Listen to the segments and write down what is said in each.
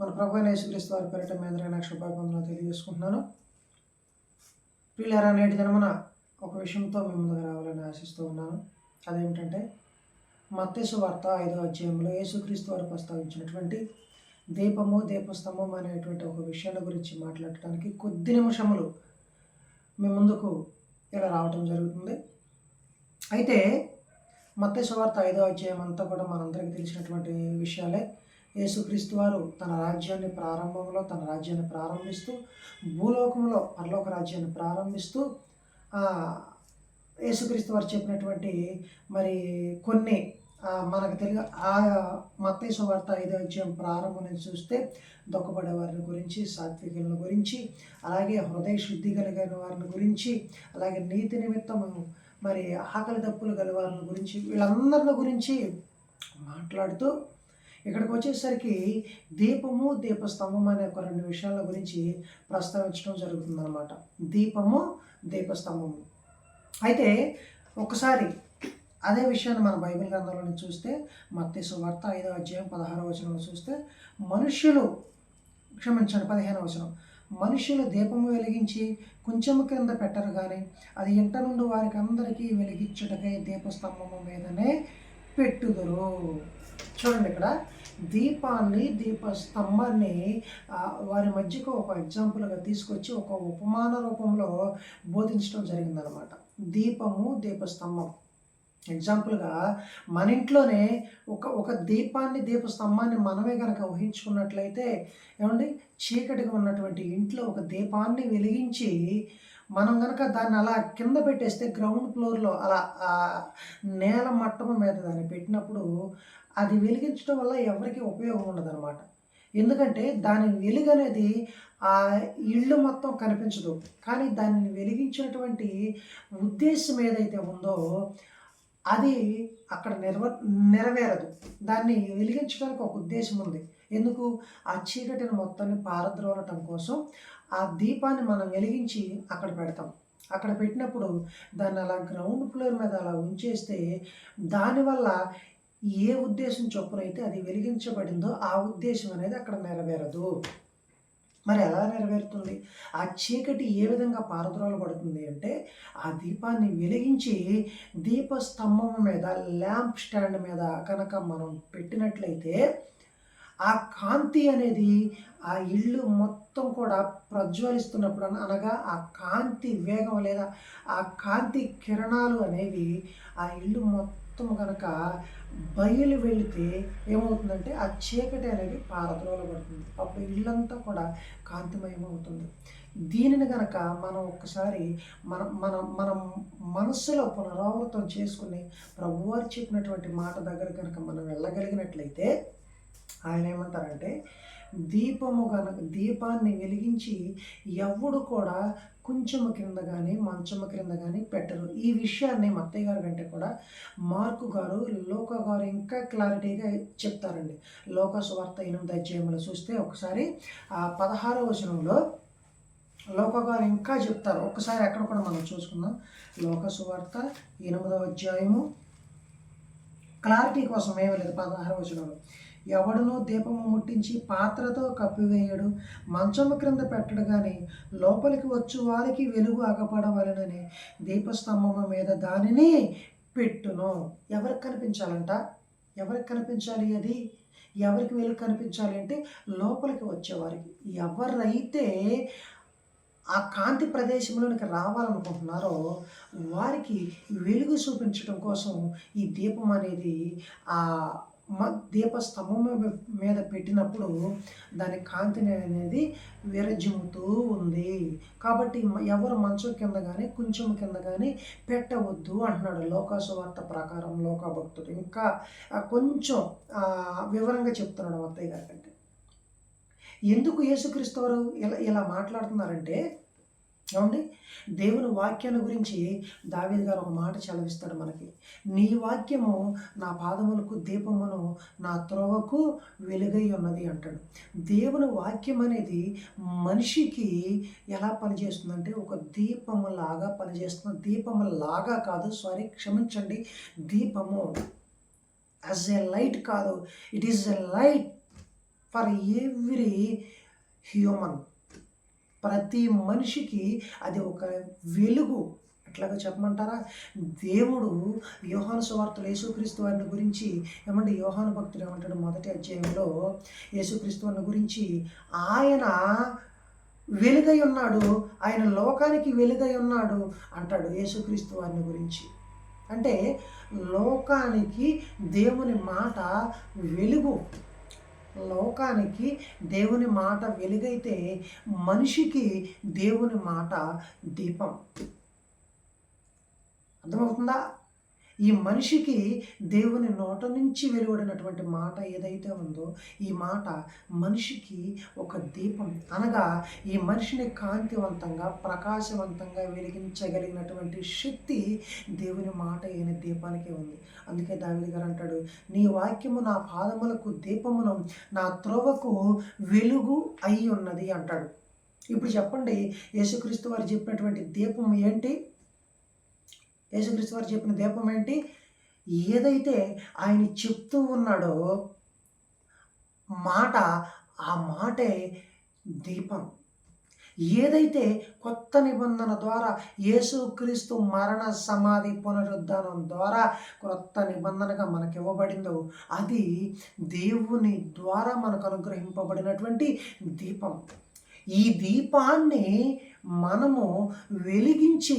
మన ప్రభు యేసుక్రీస్తు వారి పేరిట మీ అందరికీ నాకు శుభాకాంక్షలు తెలియజేసుకుంటున్నాను. ప్రియులారా నేటి జన్మన ఒక విషయంతో మీ ముందుకు రావాలని ఆశిస్తూ ఉన్నాను. అదేమిటంటే మత్స్సు వార్త ఐదో అధ్యాయంలో యేసుక్రీస్తు వారు ప్రస్తావించినటువంటి దీపము దీపస్తంభం అనేటువంటి ఒక విషయాన్ని గురించి మాట్లాడటానికి కొద్ది నిమిషములు మీ ముందుకు ఇలా రావటం జరుగుతుంది. అయితే మత్తేసు వార్త ఐదో అధ్యాయం అంతా కూడా మనందరికీ తెలిసినటువంటి విషయాలే. యేసుక్రీస్తు వారు తన రాజ్యాన్ని ప్రారంభంలో తన రాజ్యాన్ని ప్రారంభిస్తూ భూలోకంలో పరలోక రాజ్యాన్ని ప్రారంభిస్తూ యేసుక్రీస్తు వారు చెప్పినటువంటి మరి కొన్ని మనకు తెలియ ఆ మత్తేసు వార్త ఐదో అధ్యాయం ప్రారంభం నుంచి చూస్తే దొక్కబడే వారిని గురించి సాత్వికులను గురించి అలాగే హృదయ శుద్ధి కలిగిన వారిని గురించి అలాగే నీతి నిమిత్తము మరి ఆకలి తప్పులు గల వారిని గురించి వీళ్ళందరిని గురించి మాట్లాడుతూ ఇక్కడికి వచ్చేసరికి దీపము దీపస్తంభం అనే ఒక రెండు విషయాల గురించి ప్రస్తావించడం జరుగుతుందన్నమాట. దీపము దీపస్తంభము అయితే ఒకసారి అదే విషయాన్ని మన బైబిల్ గ్రంథంలో చూస్తే మత్తేసు వార్త ఐదో అధ్యాయం పదహారో వచనంలో చూస్తే మనుష్యులు క్షమించండి పదిహేను వచనం. మనుషులు దీపము వెలిగించి కొంచెము క్రింద పెట్టరు కానీ అది ఇంట నుండి వారికి అందరికీ వెలిగించుటకై దీపస్తంభము మీదనే పెట్టుదురు. చూడండి ఇక్కడ దీపాన్ని దీప స్తంభాన్ని వారి మధ్యకు ఒక ఎగ్జాంపుల్గా తీసుకొచ్చి ఒక ఉపమాన రూపంలో బోధించడం జరిగిందనమాట దీపము దీపస్తంభం. ఎగ్జాంపుల్గా మన ఇంట్లోనే ఒక ఒక దీపాన్ని దీపస్తంభాన్ని మనమే కనుక ఊహించుకున్నట్లయితే ఏమండి? చీకటిగా ఉన్నటువంటి ఇంట్లో ఒక దీపాన్ని వెలిగించి మనం కనుక దాన్ని అలా కింద పెట్టేస్తే గ్రౌండ్ ఫ్లోర్లో అలా ఆ నేల మట్టం మీద దాన్ని పెట్టినప్పుడు అది వెలిగించడం వల్ల ఎవరికి ఉపయోగం ఉండదన్నమాట. ఎందుకంటే దాని వెలుగు అనేది ఆ ఇల్లు మొత్తం కనిపించదు. కానీ దానిని వెలిగించినటువంటి ఉద్దేశం ఏదైతే ఉందో అది అక్కడ నెరవ నెరవేరదు. దాన్ని వెలిగించడానికి ఒక ఉద్దేశం ఉంది. ఎందుకు? ఆ చీకటిని మొత్తాన్ని పారద్రోలటం కోసం ఆ దీపాన్ని మనం వెలిగించి అక్కడ పెడతాం. అక్కడ పెట్టినప్పుడు దాన్ని అలా గ్రౌండ్ ఫ్లోర్ మీద అలా ఉంచేస్తే దానివల్ల ఏ ఉద్దేశం చొప్పునైతే అది వెలిగించబడిందో ఆ ఉద్దేశం అనేది అక్కడ నెరవేరదు. మరి ఎలా నెరవేరుతుంది? ఆ చీకటి ఏ విధంగా పారద్రోలబడుతుంది అంటే ఆ దీపాన్ని వెలిగించి దీపస్తంభం మీద ల్యాంప్ స్టాండ్ మీద కనుక మనం పెట్టినట్లయితే ఆ కాంతి అనేది ఆ ఇల్లు మొత్తం కూడా ప్రజ్వలిస్తున్నప్పుడు అనగా ఆ కాంతి వేగం లేదా ఆ కాంతి కిరణాలు అనేవి ఆ ఇల్లు మొత్తం కనుక బయలు వెళితే ఏమవుతుందంటే ఆ చీకటి అనేది పారద్రోలబడుతుంది. అప్పుడు ఇల్లంతా కూడా కాంతిమయం అవుతుంది దీనిని గనక మనం ఒక్కసారి మన మన మనం మనస్సులో పునరావృతం చేసుకుని ప్రభువారు చెప్పినటువంటి మాట దగ్గర కనుక మనం వెళ్ళగలిగినట్లయితే ఆయన ఏమంటారంటే దీపము గనక దీపాన్ని వెలిగించి ఎవడు కూడా కొంచెము క్రింద కానీ మంచము క్రింద కానీ పెట్టరు. ఈ విషయాన్ని మత్తయ్య గారి కంటే కూడా మార్కు గారు లోక గారు ఇంకా క్లారిటీగా చెప్తారండి. లోక స్వార్థ ఎనిమిది అధ్యాయంలో చూస్తే ఒకసారి ఆ పదహారవ వచనంలో లోక గారు ఇంకా చెప్తారు. ఒకసారి అక్కడ కూడా మనం చూసుకుందాం. లోక సువార్త ఎనిమిదవ అధ్యాయము క్లారిటీ కోసం ఏమీ లేదు పదహారవ వచనంలో. ఎవడునో దీపము ముట్టించి పాత్రతో కప్పివేయడు మంచము క్రింద పెట్టడు కానీ లోపలికి వచ్చు వారికి వెలుగు అగపడవలనని దీపస్తంభము మీద దానిని పెట్టును. ఎవరికి కనిపించాలంట? ఎవరికి కనిపించాలి అది? ఎవరికి వెలుగు కనిపించాలి అంటే లోపలికి వచ్చేవారికి. ఎవరైతే ఆ కాంతి ప్రదేశంలోనికి రావాలనుకుంటున్నారో వారికి వెలుగు చూపించడం కోసం ఈ దీపం అనేది ఆ దీపస్తంభం స్తంభం మీద పెట్టినప్పుడు దాని కాంతిని అనేది విరజిమ్ముతూ ఉంది. కాబట్టి ఎవరు మంచం కింద కానీ కొంచెం కింద కానీ పెట్టవద్దు అంటున్నాడు లోకాసువార్త ప్రకారం లోకభక్తుడు. ఇంకా కొంచెం ఆ, వివరంగా చెప్తున్నాడు అత్తయ్య గారి కంటే. ఎందుకు యేసుక్రీస్తు వారు ఇలా ఇలా మాట్లాడుతున్నారంటే చూడండి దేవుని వాక్యాల గురించి దావీద్ గారు ఒక మాట చలవిస్తాడు మనకి. నీ వాక్యము నా పాదములకు దీపమును నా త్రోవకు వెలుగై ఉన్నది అంటాడు. దేవుని వాక్యం అనేది మనిషికి ఎలా పనిచేస్తుందంటే ఒక దీపము లాగా పనిచేస్తుంది దీపము లాగా కాదు. సారీ క్షమించండి. దీపము యాజ్ ఎ లైట్ కాదు. It is a light for every human ప్రతి మనిషికి అది ఒక వెలుగు. అట్లాగా చెప్పమంటారా? దేవుడు యోహాను సువార్తలు యేసుక్రీస్తు వారిని గురించి ఏమంటే యోహాను భక్తుడు ఏమంటాడు మొదటి అధ్యాయంలో? యేసుక్రీస్తు వారిని గురించి ఆయన వెలుగై ఉన్నాడు. ఆయన లోకానికి వెలుగై ఉన్నాడు అంటాడు యేసుక్రీస్తు వారిని గురించి. అంటే లోకానికి దేవుని మాట వెలుగు. లోకానికి దేవుని మాట వెలుగైతే మనిషికి దేవుని మాట దీపం. అర్థమవుతుందా? ఈ మనిషికి దేవుని నోట నుంచి వెలువడినటువంటి మాట ఏదైతే ఉందో ఈ మాట మనిషికి ఒక దీపం. అనగా ఈ మనిషిని కాంతివంతంగా ప్రకాశవంతంగా వెలిగించగలిగినటువంటి శక్తి దేవుని మాట అయిన దీపానికి ఉంది. అందుకే దావిది గారు అంటాడు నీ వాక్యము నా పాదములకు దీపమును నా త్రోవకు వెలుగు అయి ఉన్నది అంటాడు. ఇప్పుడు చెప్పండి యేసుక్రీస్తు వారు చెప్పినటువంటి దీపం ఏంటి? యేసుక్రీస్తు వారు చెప్పిన దీపం ఏంటి? ఏదైతే ఆయన చెప్తూ ఉన్నాడో మాట ఆ మాటే దీపం. ఏదైతే కొత్త నిబంధన ద్వారా యేసుక్రీస్తు మరణ సమాధి పునరుద్ధానం ద్వారా కొత్త నిబంధనగా మనకి ఇవ్వబడిందో అది దేవుని ద్వారా మనకు అనుగ్రహింపబడినటువంటి దీపం. ఈ దీపాన్ని మనము వెలిగించి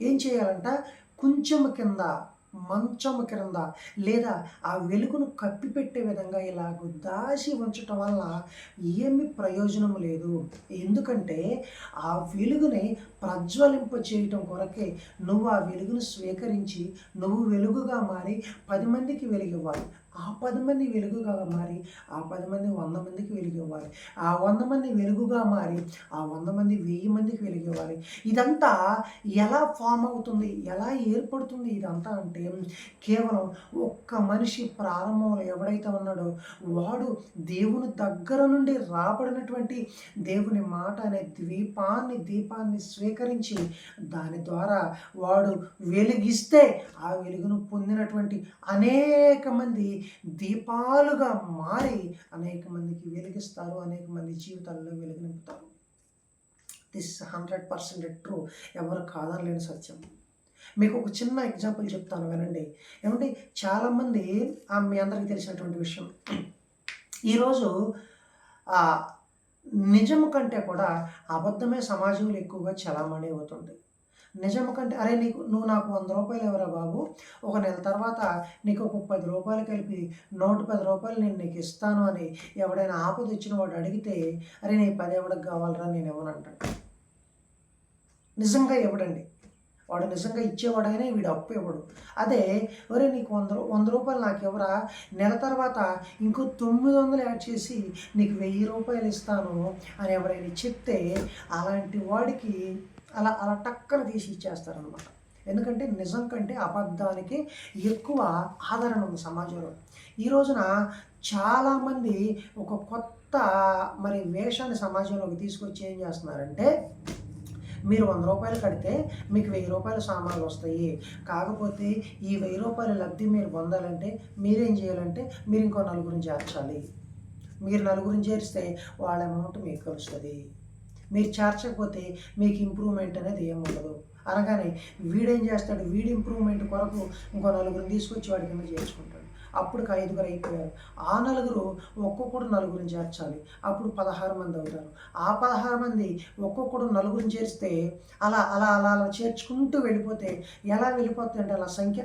ఏం చేయాలంట? కొంచెం కింద మంచం క్రింద లేదా ఆ వెలుగును కప్పిపెట్టే విధంగా ఇలాగ దాచి ఉంచటం వల్ల ఏమి ప్రయోజనం లేదు. ఎందుకంటే ఆ వెలుగుని ప్రజ్వలింప చేయటం కొరకే నువ్వు ఆ వెలుగును స్వీకరించి నువ్వు వెలుగుగా మారి పది మందికి వెలుగివ్వాలి. ఆ పది మంది వెలుగుగా మారి ఆ పది మంది వంద మందికి వెలుగు ఇవ్వాలి ఆ వంద మంది వెలుగుగా మారి ఆ వంద మంది వెయ్యి మందికి వెలుగు ఇవ్వాలి ఇదంతా ఎలా ఫామ్ అవుతుంది? ఎలా ఏర్పడుతుంది ఇదంతా అంటే కేవలం ఒక్క మనిషి ప్రారంభంలో ఎవడైతే ఉన్నాడో వాడు దేవుని దగ్గర నుండి రాబడినటువంటి దేవుని మాట అనే ద్వీపాన్ని దీపాన్ని స్వీకరించి దాని ద్వారా వాడు వెలిగిస్తే ఆ వెలుగును పొందినటువంటి అనేక మంది దీపాలుగా మారి అనేక మందికి వెలిగిస్తారు అనేక మంది జీవితాల్లో వెలుగు నింపుతారు దిస్ హండ్రెడ్ పర్సెంట్ ట్రూ ఎవరు కాదనలేని సత్యం. మీకు ఒక చిన్న ఎగ్జాంపుల్ చెప్తాను వినండి. ఏమంటే చాలామంది మీ అందరికీ తెలిసినటువంటి విషయం. ఈరోజు నిజము కంటే కూడా అబద్ధమే సమాజంలో ఎక్కువగా చలామణి అవుతుంది. నిజము కంటే అరే నీకు నువ్వు నాకు వంద రూపాయలు ఎవరా బాబు? ఒక నెల తర్వాత నీకు ఒక పది రూపాయలు కలిపి నూట పది రూపాయలు నేను నీకు ఇస్తాను అని ఎవడైనా ఆపద ఇచ్చిన వాడు అడిగితే అరే నీ పది ఎవడికి కావాలరా నేను ఇవ్వనంటాడు. నిజంగా ఇవ్వడండి. వాడు నిజంగా ఇచ్చేవాడైనా వీడు అప్పు ఇవ్వడు. అదే ఒరే నీకు వంద వంద రూపాయలు నాకు ఎవరా నెల తర్వాత ఇంకో తొమ్మిది వందలు యాడ్ చేసి నీకు వెయ్యి రూపాయలు ఇస్తాను అని ఎవరైనా చెప్తే అలాంటి వాడికి అలా అలా టక్కన తీసి ఇచ్చేస్తారనమాట ఎందుకంటే నిజం కంటే అబద్ధానికి ఎక్కువ ఆదరణ ఉంది సమాజంలో. ఈ రోజున చాలామంది ఒక కొత్త మరి వేషాన్ని సమాజంలోకి తీసుకొచ్చి ఏం చేస్తున్నారంటే మీరు వంద రూపాయలు కడితే మీకు వెయ్యి రూపాయల సామాన్లు వస్తాయి. కాకపోతే ఈ వెయ్యి రూపాయల లబ్ధి మీరు పొందాలంటే మీరేం చేయాలంటే మీరు ఇంకో నలుగురిని చేర్చాలి. మీరు నలుగురిని చేరిస్తే వాళ్ళ అమౌంట్ మీకు కలుస్తుంది. మీరు చేర్చకపోతే మీకు ఇంప్రూవ్మెంట్ అనేది ఏమి ఉండదు అనగానే వీడేం చేస్తాడు? వీడి ఇంప్రూవ్మెంట్ కొరకు ఇంకో నలుగురిని తీసుకొచ్చి వాడి కింద చేర్చుకుంటాడు. అప్పుడు ఐదుగురు అయిపోయారు. ఆ నలుగురు ఒక్కొక్కడు నలుగురిని చేర్చాలి. అప్పుడు పదహారు మంది అవుతారు. ఆ పదహారు మంది ఒక్కొక్కడు నలుగురిని చేరిస్తే అలా అలా అలా అలా చేర్చుకుంటూ వెళ్ళిపోతే ఎలా వెళ్ళిపోతుందంటే అలా సంఖ్య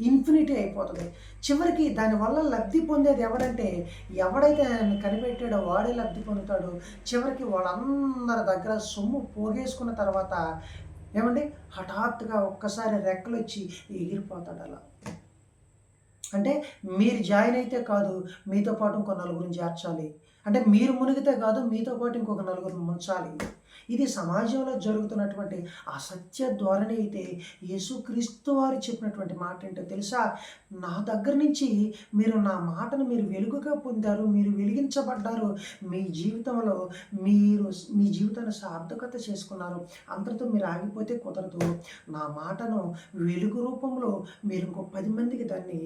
ఇన్ఫినిటీ అయిపోతుంది. చివరికి దానివల్ల లబ్ధి పొందేది ఎవడంటే ఎవడైతే ఆయన కనిపెట్టాడో వాడే లబ్ధి పొందుతాడు. చివరికి వాళ్ళందరి దగ్గర సొమ్ము పోగేసుకున్న తర్వాత ఏమండి? హఠాత్తుగా ఒక్కసారి రెక్కలు వచ్చి ఎగిరిపోతాడు అలా. అంటే మీరు జాయిన్ అయితే కాదు మీతో పాటు ఇంకో నలుగురిని చేర్చాలి. అంటే మీరు మునిగితే కాదు మీతో పాటు ఇంకొక నలుగురిని ముంచాలి. ఇది సమాజంలో జరుగుతున్నటువంటి అసత్య ధోరణి అయితే యేసుక్రీస్తు వారు చెప్పినటువంటి మాట ఏంటో తెలుసా? నా దగ్గర నుంచి మీరు నా మాటను మీరు వెలుగుగా పొందారు మీరు వెలిగించబడ్డారు. మీ జీవితంలో మీరు మీ జీవితాన్ని సార్థకత చేసుకున్నారు. అంతటితో మీరు ఆగిపోతే కుదరదు. నా మాటను వెలుగు రూపంలో మీరు ఇంకో పది మందికి దాన్ని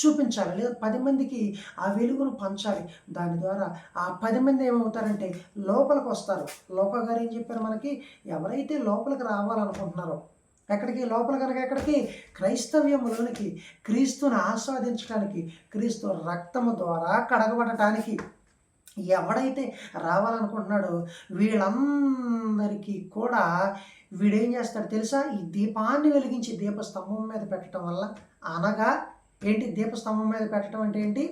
చూపించాలి. లేదా పది మందికి ఆ వెలుగును పంచాలి. దాని ద్వారా ఆ పది మంది ఏమవుతారంటే లోపలికి వస్తారు. లోపల గారు ఏం చెప్పారు మనకి? ఎవరైతే లోపలికి రావాలనుకుంటున్నారో ఎక్కడికి? లోపల కనుక ఎక్కడికి? క్రైస్తవ్యములోనికి క్రీస్తుని ఆస్వాదించడానికి క్రీస్తు రక్తము ద్వారా కడగబడటానికి ఎవడైతే రావాలనుకుంటున్నాడో వీళ్ళందరికీ కూడా వీడేం చేస్తాడు తెలుసా? ఈ దీపాన్ని వెలిగించి దీపస్తంభం మీద పెట్టడం వల్ల అనగా ఏంటి? దీపస్తంభం మీద పెట్టడం అంటే ఏంటి?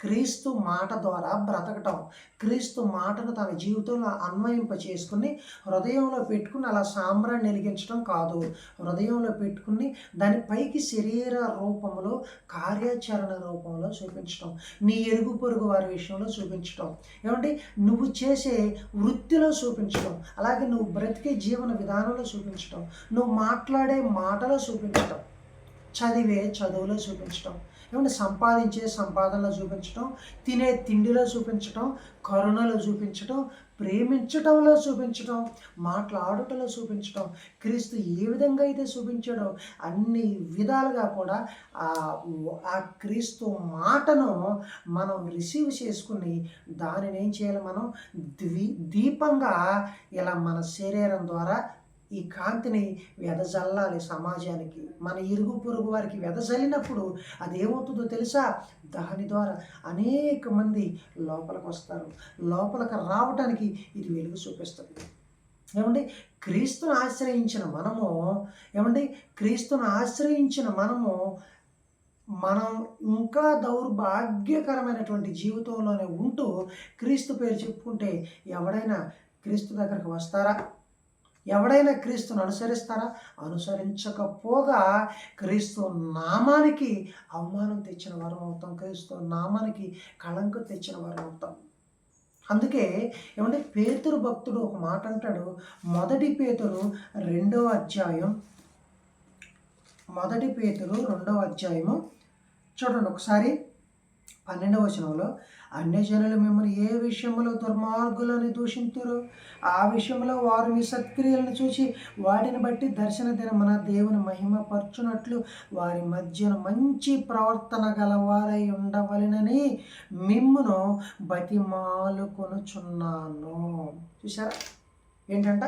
క్రీస్తు మాట ద్వారా బ్రతకటం. క్రీస్తు మాటను తన జీవితంలో అన్వయింప చేసుకుని హృదయంలో పెట్టుకుని అలా సాంబ్రాన్ని వెలిగించడం కాదు. హృదయంలో పెట్టుకుని దాని పైకి శరీర రూపంలో కార్యాచరణ రూపంలో చూపించడం నీ ఎరుగు పొరుగు వారి విషయంలో చూపించడం ఏమంటే నువ్వు చేసే వృత్తిలో చూపించడం అలాగే నువ్వు బ్రతికే జీవన విధానంలో చూపించడం నువ్వు మాట్లాడే మాటలో చూపించడం చదివే చదువులో చూపించడం ఏమంటే సంపాదించే సంపాదనలో చూపించడం తినే తిండిలో చూపించడం కరుణలో చూపించడం ప్రేమించటంలో చూపించడం మాట్లాడుటలో చూపించడం క్రీస్తు ఏ విధంగా అయితే చూపించాడో అన్ని విధాలుగా కూడా ఆ ఆ క్రీస్తు మాటను మనం రిసీవ్ చేసుకుని దానిని ఏం చేయాలి మనం ద్వి దీపంగా ఇలా మన శరీరం ద్వారా ఈ కాంతిని వెదజల్లాలి సమాజానికి. మన ఇరుగు పొరుగు వారికి వెదజల్లినప్పుడు అది ఏమవుతుందో తెలుసా? దాని ద్వారా అనేక మంది లోపలికి వస్తారు. లోపలికి రావటానికి ఇది వెలుగు చూపిస్తుంది. ఏమండి? క్రీస్తును ఆశ్రయించిన మనము ఏమండి? క్రీస్తును ఆశ్రయించిన మనము మనం ఇంకా దౌర్భాగ్యకరమైనటువంటి జీవితంలోనే ఉంటూ క్రీస్తు పేరు చెప్పుకుంటే ఎవడైనా క్రీస్తు దగ్గరకు వస్తారా? ఎవడైనా క్రీస్తును అనుసరిస్తారా? అనుసరించకపోగా క్రీస్తు నామానికి అవమానం తెచ్చిన వారం అవుతాం. క్రీస్తు నామానికి కళంకు తెచ్చిన వారం అవుతాం. అందుకే ఏమంటే పేతురు భక్తుడు ఒక మాట అంటాడు. మొదటి పేతురు రెండవ అధ్యాయం మొదటి పేతురు రెండవ అధ్యాయము చూడండి ఒకసారి. పన్నెండవ వచనంలో అన్యజనులు మిమ్మల్ని ఏ విషయంలో దుర్మార్గులని దూషింతురు? ఆ విషయంలో వారు మీ సత్క్రియలను చూసి వాటిని బట్టి దర్శన దినమున దేవుని మహిమ పరచునట్లు వారి మధ్యన మంచి ప్రవర్తన గలవారై ఉండవలెనని మిమ్మును బతిమాలు కొనుచున్నాను చూసారా ఏంటంట?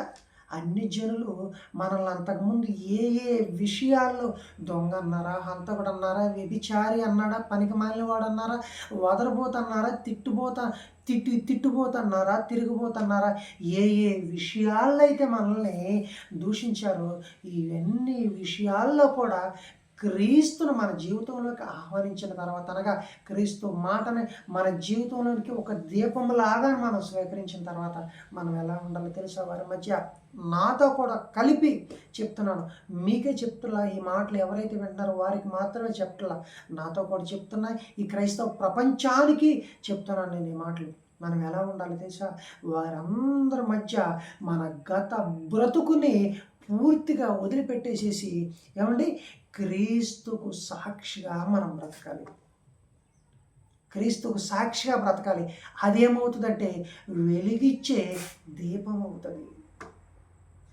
అన్ని జనులు మనల్ని అంతకుముందు ఏ ఏ విషయాల్లో దొంగ అన్నారా హంతకుడు అన్నారా వ్యభిచారి అన్నాడా పనికి మాలినవాడు అన్నారా వదలబోతన్నారా తిట్టుబోత తిట్టి తిట్టుబోతన్నారా తిరిగిపోతున్నారా ఏ ఏ విషయాల్లో అయితే మనల్ని దూషించారో ఇవన్నీ విషయాల్లో కూడా క్రీస్తును మన జీవితంలోకి ఆహ్వానించిన తర్వాత అనగా క్రీస్తు మాటని మన జీవితంలోనికి ఒక దీపంలాగా మనం స్వీకరించిన తర్వాత మనం ఎలా ఉండాలో తెలుసా? వారి మధ్య నాతో కూడా కలిపి చెప్తున్నాను. మీకే చెప్తున్నా ఈ మాటలు ఎవరైతే వింటున్నారో వారికి మాత్రమే చెప్తున్నా. నాతో కూడా చెప్తున్నా. ఈ క్రైస్తవ ప్రపంచానికి చెప్తున్నాను నేను ఈ మాటలు. మనం ఎలా ఉండాలి తెలుసా? వారందరి మధ్య మన గత బ్రతుకుని పూర్తిగా వదిలిపెట్టేసేసి ఏమండి? క్రీస్తుకు సాక్షిగా మనం బ్రతకాలి. క్రీస్తుకు సాక్షిగా బ్రతకాలి. అదేమవుతుందంటే వెలిగిచ్చే దీపం అవుతుంది.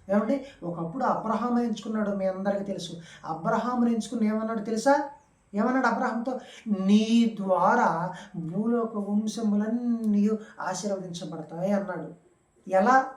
ఏమంటే ఒకప్పుడు అబ్రహాం ఎంచుకున్నాడు మీ అందరికీ తెలుసు. అబ్రహాం ఎంచుకుని ఏమన్నాడు తెలుసా? ఏమన్నాడు అబ్రహాంతో? నీ ద్వారా భూలోక వంశములన్నీ ఆశీర్వదించబడతాయి అన్నాడు. ఎలా?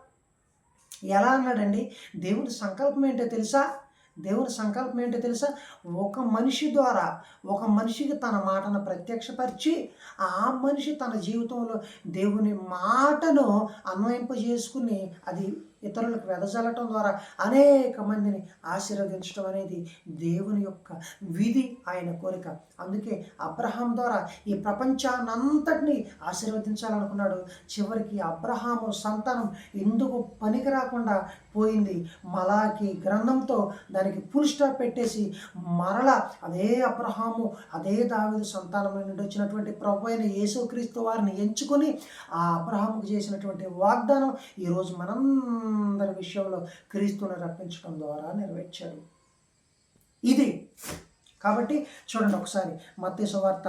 ఎలా అన్నాడండి? దేవుని సంకల్పం ఏంటో తెలుసా? దేవుని సంకల్పం ఏంటో తెలుసా? ఒక మనిషి ద్వారా ఒక మనిషికి తన మాటను ప్రత్యక్షపరిచి ఆ మనిషి తన జీవితంలో దేవుని మాటను అన్వయింపజేసుకుని అది ఇతరులకు వెదజల్లటం ద్వారా అనేక మందిని ఆశీర్వదించడం అనేది దేవుని యొక్క విధి ఆయన కోరిక. అందుకే అబ్రహాం ద్వారా ఈ ప్రపంచాన్నంతటినీ ఆశీర్వదించాలనుకున్నాడు. చివరికి అబ్రహాము సంతానం ఎందుకు పనికి రాకుండా పోయింది? మలాకి గ్రంథంతో దానికి ఫుల్ పెట్టేసి మరల అదే అబ్రహాము అదే దావిదు సంతానం నుండి వచ్చినటువంటి ప్రభు అయిన యేసుక్రీస్తు వారిని ఎంచుకొని ఆ అబ్రహాముకు చేసినటువంటి వాగ్దానం ఈరోజు మనం అందరి విషయంలో క్రీస్తుని రప్పించడం ద్వారా నెరవేర్చాడు ఇది. కాబట్టి చూడండి ఒకసారి మత్స్య సువార్త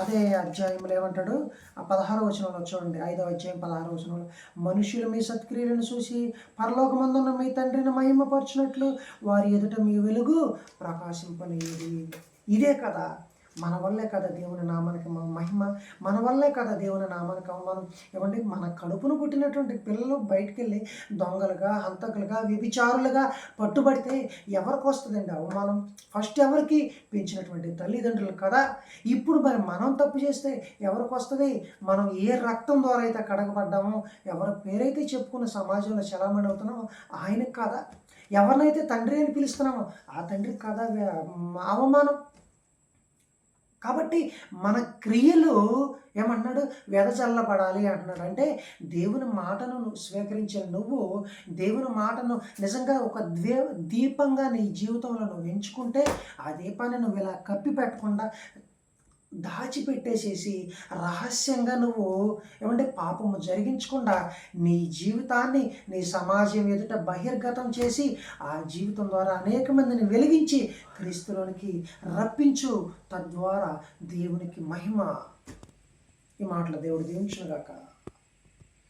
అదే అధ్యాయంలో ఏమంటాడు? ఆ పదహారో వచనంలో చూడండి. ఐదో అధ్యాయం పదహారో వచనంలో మనుషులు మీ సత్క్రియలను చూసి పరలోకమందున్న మీ తండ్రిని మహిమపరచినట్లు వారి ఎదుట మీ వెలుగు ప్రకాశింపనేది. ఇదే కదా మన వల్లే కదా దేవుని నామానికి మహిమ మన వల్లే కదా దేవుని నామానికి అవమానం. ఏమంటే మన కడుపును పుట్టినటువంటి పిల్లలు బయటికి వెళ్ళి దొంగలుగా హంతకులుగా వ్యభిచారులుగా పట్టుబడితే ఎవరికి వస్తుందండి అవమానం? ఫస్ట్ ఎవరికి? పెంచినటువంటి తల్లిదండ్రులు కదా. ఇప్పుడు మరి మనం తప్పు చేస్తే ఎవరికి వస్తుంది? మనం ఏ రక్తం ద్వారా అయితే కడగబడ్డామో ఎవరి పేరైతే చెప్పుకున్న సమాజంలో చలామణి అవుతున్నామో ఆయనకు కాదా? ఎవరినైతే తండ్రి అని పిలుస్తున్నామో ఆ తండ్రికి కాదా అవమానం? కాబట్టి మన క్రియలు ఏమన్నాడు? వెదజల్లబడాలి అంటున్నాడు. అంటే దేవుని మాటను స్వీకరించిన నువ్వు దేవుని మాటను నిజంగా ఒక ద్వే దీపంగా నీ జీవితంలో నువ్వు ఎంచుకుంటే ఆ దీపాన్ని నువ్వు ఇలా కప్పి పెట్టకుండా దాచిపెట్టేసేసి రహస్యంగా నువ్వు ఏమంటే పాపము జరిగించకుండా నీ జీవితాన్ని నీ సమాజం ఎదుట బహిర్గతం చేసి ఆ జీవితం ద్వారా అనేక మందిని వెలిగించి క్రీస్తులోనికి రప్పించు. తద్వారా దేవునికి మహిమ. ఈ మాటలు దేవుడు దీవించునుగాక.